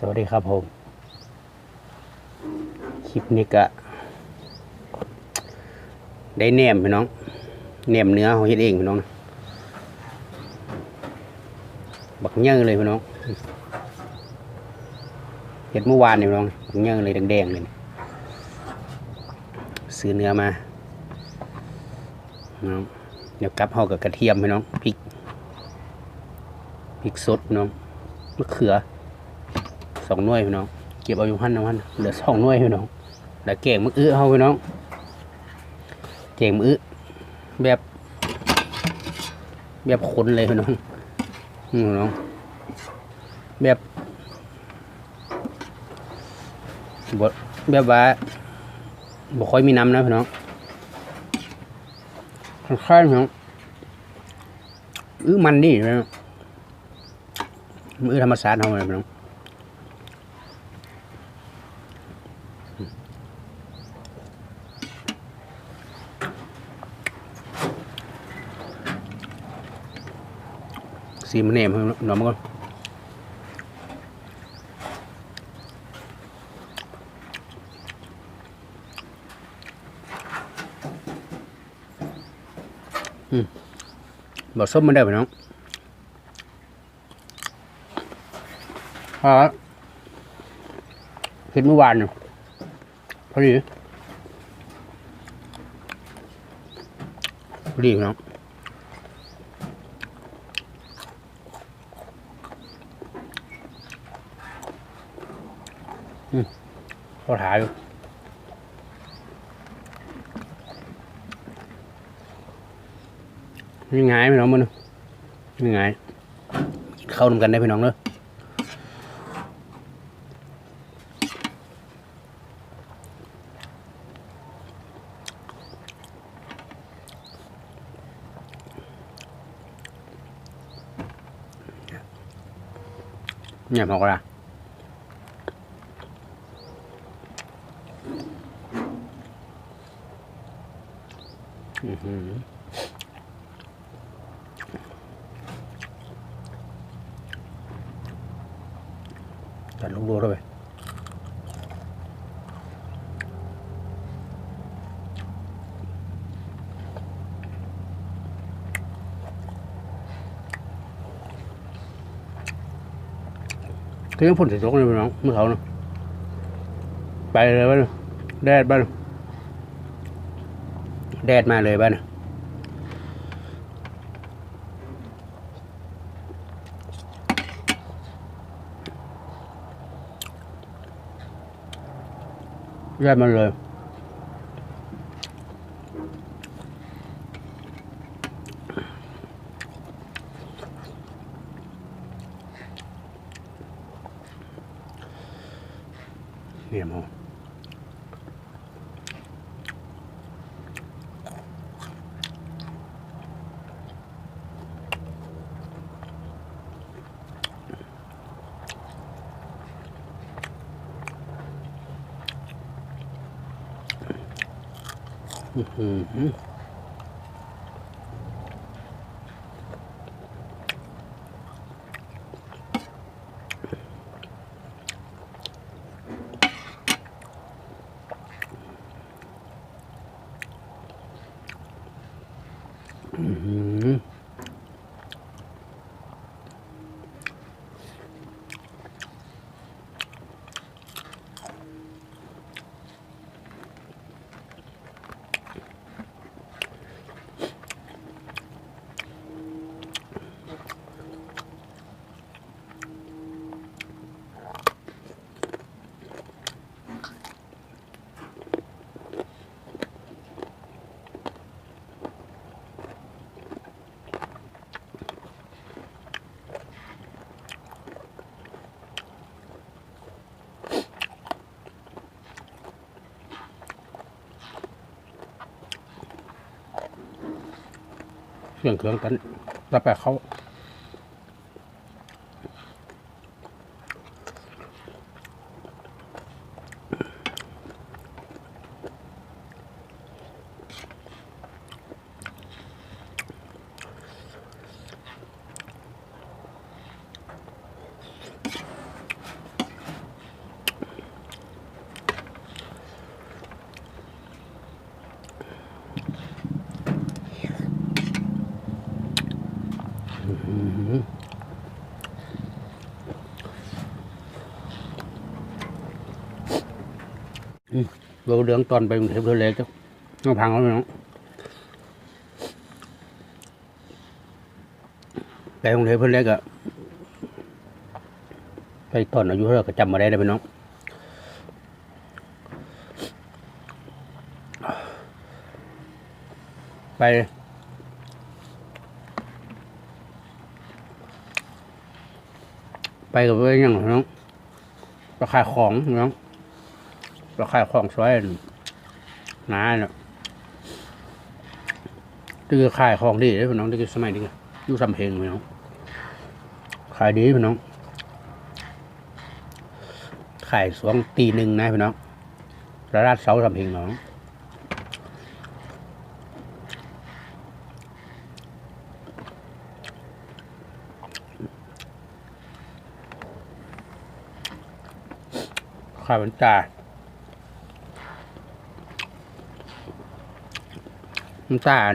สวัสดีครับผม คลิปนี้ก็ได้แหนมพี่น้องแหนมเนื้อเขาเฮ็ดเองพี่น้อง บักเยอเลยพี่น้องเฮ็ดเมื่อวานนี่พี่น้องบักเยอเลยแดงๆเลยซื้อเนื้อมาเดี๋ยวกับเฮากับกระเทียมพี่น้องพริกพริกสดพี่น้องมะเขือ สองหน่วยพี่น้องเก็บเอาอยู่หันนะหันเหลือสองหน่วยพี่น้องแล้วเก่งมืออื้อเอาพี่น้อง เก่งมืออื้อแบบ แบบคนเลยพี่น้องพี่น้องแบบบแบบว่าบ่ค่อยมีน้ำนะพี่น้องค่อนข้างพี่น้องอื้อมันดีพี่น้องมือธรรมศาสตร์เอาเลยพี่น้องีมันเนมหน่อยมันก็อืมบอส้มมันได้ไหมน้องอ่าเห็นเมื่อวานพอดีพอดีน้อง เขาถ่ายอยู่ยังไงพี่น้องมันยังไงเข้านำกันได้พี่น้องเนอะเนี่ยพอกละ จัดลูกดูด้วยก็ยังพ่นสีตกเลยน้องเมื่อเขาเนาะไปเลยบ้านแดดบ้าน แดดมาเลยบ้านแยกมันเลย เนี่ยมอง อื้อ เครื่องเครื่องกันแล้วไปเขา เราเรื่องตอนไปกรุงเทพเพื่อเล็กจ้ะต้องพังแล้วพี่น้องไปกรุงเทพเพื่อเล็กอะไปตอนอายุเท่าไหร่ก็จำมาได้เลยพี่น้องไปไปกับเพื่อนยังน้องราคายของน้อง ราคายของซอยน้าเนาะนี่คือขายของดีเลยพี่น้องนี่คือสมัยนี้อยู่สำเพ็งพี่น้องขายดีพี่น้องขายสวงตีหนึ่งนะพี่น้องระดับเสาสำเพ็งน้องข้าวมันจ่า น้ำตาล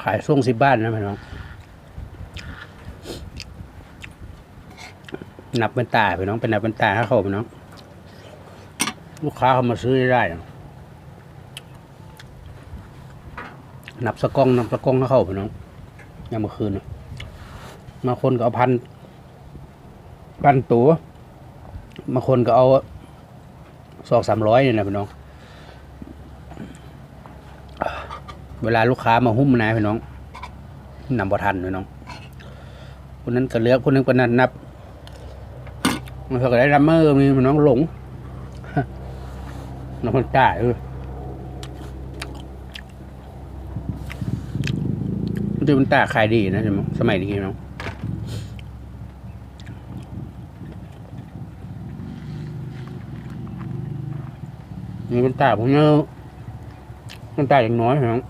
ขายส่งสิบบ้านนะพี่น้องนับเป็นตาพี่น้องเป็นนับเป็นตาให้เขาพี่น้องลูกค้าเขามาซื้อได้นะนับสกองนับสกองให้เขาพี่น้องยามเมื่อคืนมาคนก็เอาพันพันตัวบางคนก็เอาสองสามร้อยเนี่ยนะพี่น้อง เวลาลูกค้ามาหุ้มนะพี่น้องนำบ่ทันพี่น้องคนนั้นก็เลือกคนนึงก็นันนับมันก็ได้รัมเมอร์มีพี่น้องหลงน้องคนจ่ายเออมันจะเป็นตาขายดีนะใช่ไหมสมัยนี้พี่น้องนี่เป็นตาผมเนี่ยมันตาอย่างน้อยครับ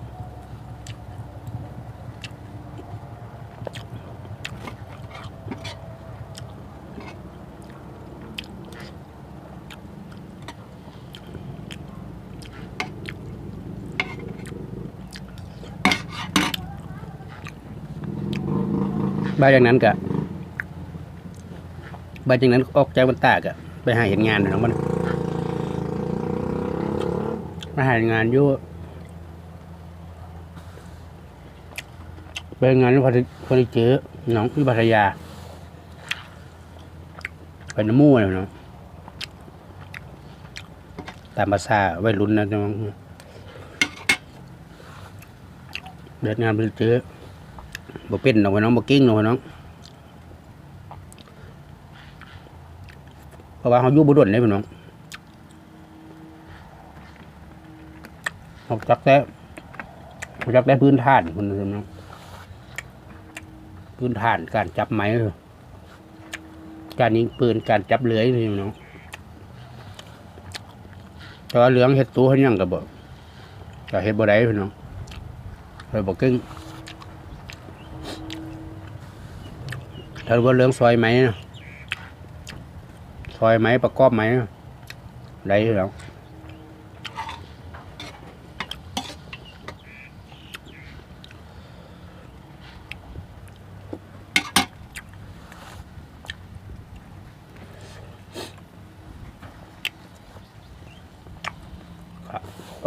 บานอย่างนั้นกะบานอย่างนั้นออกจากบรรตากะไปหาเห็นงานหนะมันมาหางานอยู่เป็นงานที่พอดีพอดีเจอน้องที่พัทยาเป็นน้ำมูกเลยเนาะตามภาษาไวัยรุ่นนะน้องเดินงานไปเจอ บ่เป็นหรอกน้องบ่เก่งหรอกน้องเพราะว่าเขาอยู่บุดนเลยพี่น้องเขาจักแต่เขาจักแต่พื้นฐานคนนึงนะพื้นฐานการจับไม้การยิงปืนการจับเลื้อยนี่เนาะแต่ว่าเหลืองเห็ดตัวเขายังกับบ่ก็เห็ดบ่ได้พี่น้องเลยบกกึ่ง ถ้าว่าเหลืองซอยไหมนะซอยไหมประกอบไหมได้แล้ว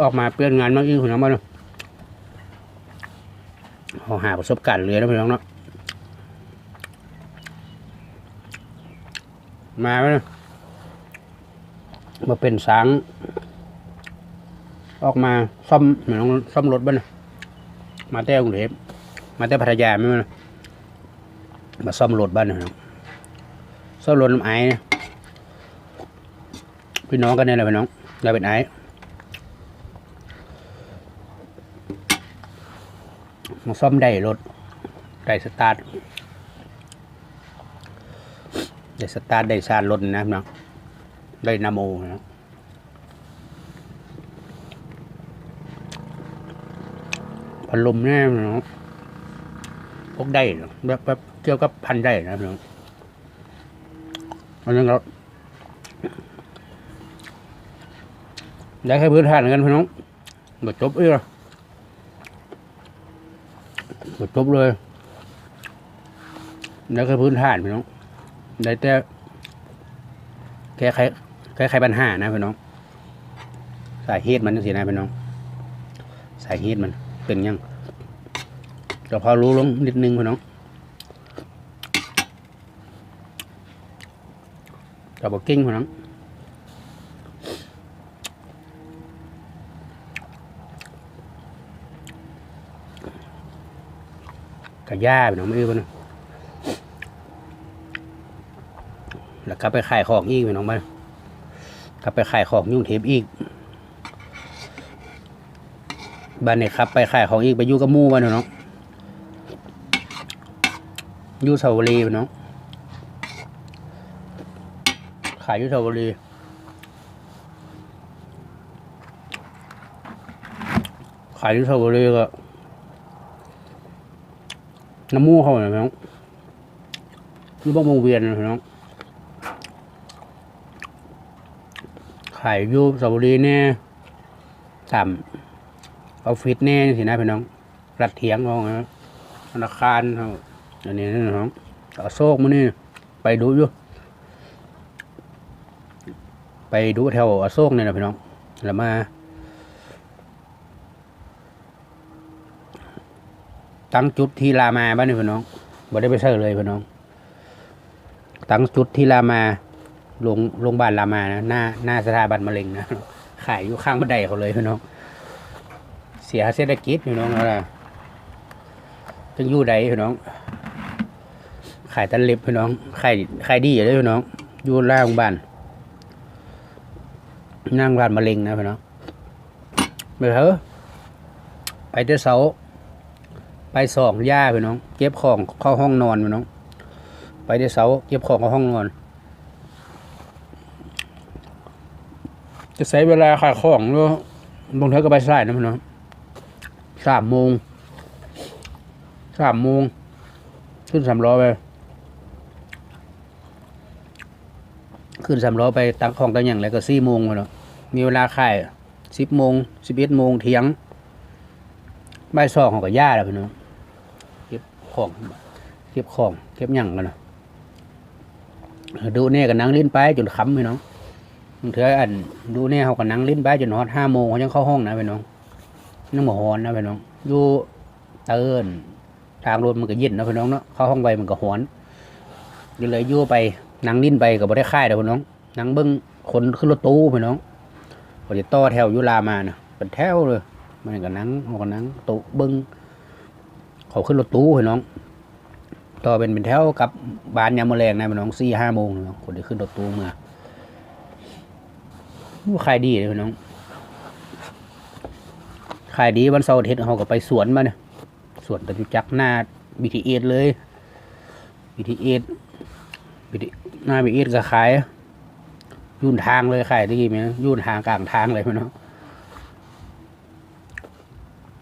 ออกมาเปลี่ยนงานมากยิ่งคุณน้องบ้านเขาหาประสบการณ์เลยนะพี่น้องเนาะ มาไหมมาเป็นสาง ออกมาซ่อมเหมือนซ่อมรถบ้านมาแต่กรุงเทพมาแต่พัทยาไม่มามาซ่อมรถบ้านนะซ่อมรถน้ำไอ้พี่น้องกันเนี่ยแหละพี่น้องเราเป็นไอ้มาซ่อมได้รถได้สตาร์ท ได้สตาร์ทได้สานนะพี่น้องได้นาโมนะพัดลมแน่พี่น้องพกได้เนอะแบบแบบเกี่ยวกับพันได้นะพี่น้องอันนี้เราได้แค่พื้นฐานกันพี่น้องหมาจบเอ้ยหมดจบเลยได้แค่พื้นฐานพี่น้อง ได้แต่แก้ไขแก้ไขปัญหานะพี่น้อง สาเหตุมันจังซี่นะพี่น้อง สาเหตุมันเป็นยังก็พอรู้ลงนิดนึงพี่น้องก็บอกกิ้งพี่น้องกระยาพี่น้องไม่รู้พี่น้อง แล้วก็ไปขายของอีกพี่น้องบ้านก็ไปขายของยุ่งเทปอีกบ้านเนี่ยครับ ไปขายของอีกไปยู่กับมู่บ้านนาะอยู่สาวรีเนาะขายอยู่สาวรีขายยู่สาวรีก็น้ำมูเขาเนี่ยนาะอยู่บ้านวงเวียนเนาะ ขายอยู่สาวรีเนี่ยต่ำออฟฟิศแน่สินะพี่น้องรัดเถียงของนะธนาคารเขาอันนี้นะน้องเอโซกมานี่ไปดูอยู่ ไปดูแถวอโศกเนี่ยนะพี่น้องแล้วมาตั้งจุดที่รามาบ้านนี่พี่น้องบ่ได้ไปเสิร์เลยพี่น้อง ตั้งจุดที่รามา โรงโรงพยาบาลรามานะหน้าหน้าสถาบันมะเร็งนะขายอยู่ข้างบันไดเขาเลยพี่น้อง เสียเศรษฐกิจพี่น้องอาล่ะจังอยู่ใดพี่น้อง ขายตันเล็บพี่น้องขายขายดีอยู่เลยพี่น้อง อยู่ล่างบ้านนั่งบ้านมะเร็งนะพี่น้องไปเถอะไปเจ้าเสาไปสองย่าพี่น้อง เก็บของเข้าห้องนอนพี่น้อง ไปเจ้าเสาเก็บของเข้าห้องนอน จะใช้เวลาขายของแล้วบางเทอก็ไปสายนะพี่น้องสามโมงสามโมงขึ้นสามล้อไปขึ้นสามล้อไปตั้งของตั้งอย่างไรก็สี่โมงแล้วมีเวลาขายสิบโมงสิบเอ็ดโมงเที่ยงบ่ายสองของกับย่าแล้วพี่น้องเก็บของเก็บของเก็บหยั่งกันนะดูเน่กับนั่งเล่นไปจนค่ำพี่น้อง เถื่ออันดูเนี่ยเขากับนั่งเล่นไปจนฮอดห้าโมงเขายังเข้าห้องนะพี่น้องน้ำหมอฮอนนะพี่น้องอยู่เตินทางรถมันก็เย็นนะพี่น้องเนาะเข้าห้องไปมันก็หอนก็เลยยู่ไปนั่งลิ้นไปก็บ่ได้ค่ายเด้อพี่น้องนั่งเบิ้งคนขึ้นรถตู้พี่น้องพอจะต่อแถวอยุลามานะเป็นแถวเลยมันก็นั่งมันก็นั่งตู้เบิ้งเขาขึ้นรถตู้พี่น้องต่อเป็นเป็นแถวกับบานยามมอแรงนะพี่น้องสี่ห้าโมงเนาะคนที่ขึ้นรถตู้มาอู้ ขายดีเลยพี่น้อง ขายดีวันเสาร์อาทิตย์เขาก็ไปสวนมาเนี่ยสวนตะจุจักหน้า BTS เอสเลย BTS BTS หน้า BTS ก็ขายยุ่นทางเลยขายได้กี่ไหมยุ่นทางกลางทางเลยพี่น้อง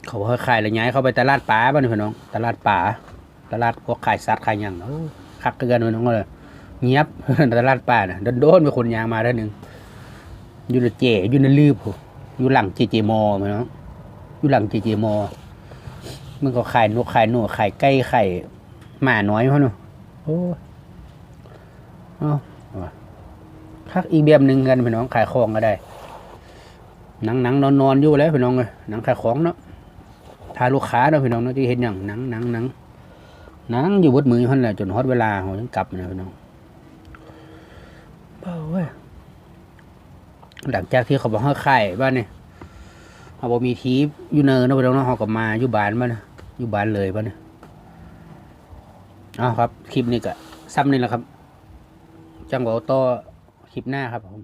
เขาบอกว่าขายอะไรย้ายเขาไปตลาดป่าบ้านพี่น้อง ตลาดป่าตลาดพวกขายสัตว์ขายหยังคักเกินพี่น้องเลยเงียบตลาดป่าน่ะโดนๆมีคนยางมาได้หนึ่ง อยู่ในเจอยู่ในลืบอยู่หลังเจเจมอพี่น้องอยู่หลังเจเจมอมันก็ขายนกขายหนูขายไก่ไข่หมาน้อยเขาเนาะโอ้เอาะคักอีกแบบหนึ่งกันพี่น้องขายของก็ได้หนังหนังนอนนอนอยู่แล้วพี่น้องเลยหนังขายของเนาะทาลูกค้าเนาะพี่น้องเนาะที่เห็นอย่างหนังหนังหนังหนังอยู่บดมือเขาแหละจนฮอดเวลาเขายังกลับนะพี่น้องเบ้าเว้ย หลังจากที่เขาบอกเขาไข่บ้านเนี่ยเขาบอกมีทีฟอยู่เนินนาะไปแล้วเนาะเขาก็มาอยู่บ้านมานะอยู่บ้านเลยบ้านเนี่ยเอาครับ คลิปนี้ก็ซ้ำนี่แหละครับ จังหวะต่อคลิปหน้าครับผม